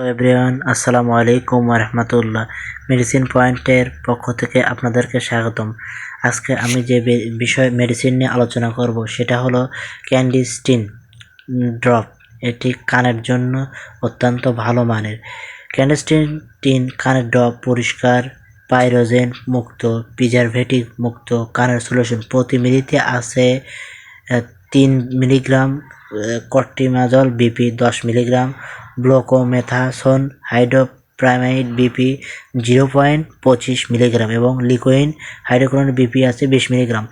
Hello everyone, আসসালামু আলাইকুম রহমতুল্লাহ medicine পয়েন্টের পক্ষ থেকে আপনাদেরকে স্বাগতম। আজকে আমি যে বিষয় মেডিসিন নিয়ে আলোচনা করব, সেটা হলো ক্যান্ডিস্টিন ড্রপ। এটি কানের জন্য অত্যন্ত ভালো মানের। ক্যান্ডিস্টিন টিন কানের ড্রপ পরিষ্কার, পাইরোজেন মুক্ত, প্রিজারভেটিভ মুক্ত, কানের সলিউশন প্রতি মিলিতে আছে তিন মিলিগ্রাম কর্টিমাজল বিপি দশ মিলিগ্রাম ব্লোকোমেথাসোন হাইড্রোপ্রামাইড বিপি জিরো পয়েন্ট পঁচিশ মিলিগ্রাম এবং লিকোইন হাইড্রোক্লোরাইড বিপি আছে বিশ মিলিগ্রাম।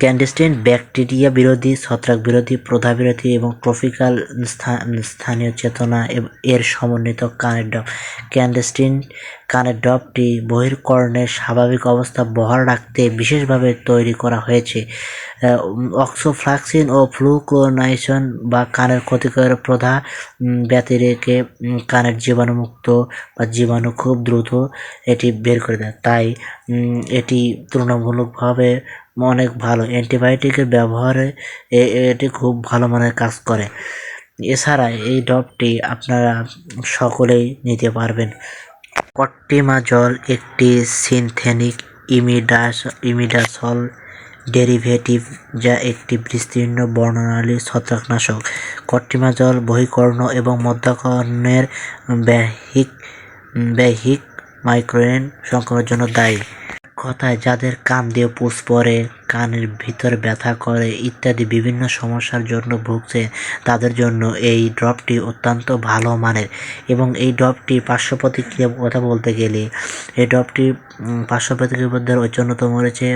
ক্যান্ডিস্টিন ব্যাকটেরিয়া বিরোধী ছত্রাক বিরোধী প্রধা বিরোধী এবং ট্রপিক্যাল স্থানীয় চেতনা এর সমন্বিত কানের ডপ। ক্যান্ডিস্টিন কানের ড্রপটি বহির্কর্ণের স্বাভাবিক অবস্থা বহাল রাখতে বিশেষভাবে তৈরি করা হয়েছে। অক্সোফ্লাক্সিন ও ফ্লুক্লোনাইসন বা কানের ক্ষতিকর প্রধা উম, ব্যতি রেখে কানের জীবাণুমুক্ত বা জীবাণু খুব দ্রুত এটি বের করে দেয়। তাই এটি তুলনামূলকভাবে অনেক ভালো। অ্যান্টিবায়োটিকের ব্যবহারে এটি খুব ভালো মানের কাজ করে। এছাড়া এই ডবটি আপনারা সকলেই নিতে পারবেন। কট্টিমাজল একটি সিনথেনিক ইমিডাস ইমিডাসল ডেরিভেটিভ যা একটি বিস্তীর্ণ বর্ণনালী ছত্রাকনাশক। কট্টিমাজল বহিকর্ণ এবং মধ্যকর্ণের ব্যাহিক ব্যাহিক মাইক্রোয়েন সংক্রমণের জন্য দায়ী। কথায় যাদের কান দিয়ে পুষ পড়ে, কানের ভিতর ব্যথা করে ইত্যাদি বিভিন্ন সমস্যার জন্য ভুগছে, তাদের জন্য এই ড্রপটি অত্যন্ত ভালো মানের। এবং এই ড্রপটি পার্শ্ব প্রতিক্রিয়া কথা বলতে গেলে, এই ড্রপটি পার্শ্ব প্রতিক্রিয়ার অন্যতম রয়েছে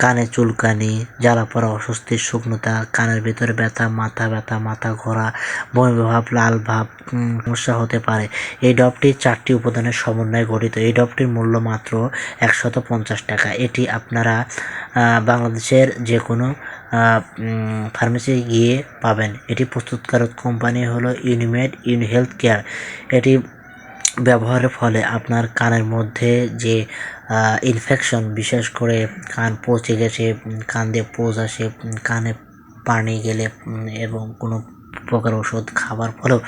কানে চুলকানি, জ্বালা পড়া, অস্বস্তির শুকনোতা, কানের ভিতরে ব্যথা, মাথা ব্যথা, মাথা ঘোরা, বমি ভাব, লাল ভাব সমস্যা হতে পারে। এই ডবটি চারটি উপাদানের সমন্বয়ে গঠিত। এই ডবটির মূল্য মাত্র একশত পঞ্চাশ টাকা। এটি আপনারা বাংলাদেশের যে কোনো ফার্মেসি গিয়ে পাবেন। এটি প্রস্তুতকারক কোম্পানি হলো ইউনিমেড ইউন হেলথ কেয়ার এটি ব্যবহারের ফলে আপনার কানের মধ্যে যে ইনফেকশন বিশেষ করে কান পচে গেছে কান দিয়ে পোজ আসে কানে পানি গেলে এবং কোনো প্রকার ওষুধ খাবার ফলেও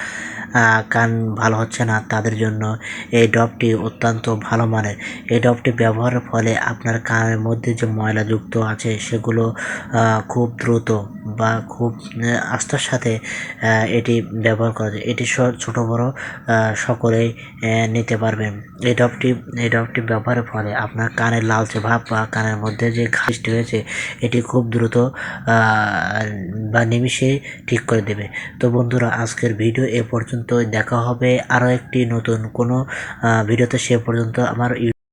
কান ভালো হচ্ছে না তাদের জন্য। এই ডবটি অত্যন্ত ভালো মানের। এই ডবটি ব্যবহারের ফলে আপনার কানের মধ্যে যে ময়লাযুক্ত আছে সেগুলো খুব দ্রুত বা খুব আস্থার সাথে এটি ব্যবহার করা যায়। এটি ছোট বড় সকলেই নিতে পারবেন। এই ডবটি এই ডবটি ব্যবহারের ফলে আপনার কানের লালচে ভাব বা কানের মধ্যে যে ঘাসটি হয়েছে, এটি খুব দ্রুত বা নিমিষে ঠিক করে দেবে। তো বন্ধুরা, আজকের ভিডিও এ পর্যন্ত দেখা হবে আরও একটি নতুন কোনো ভিডিওতে সে পর্যন্ত আমার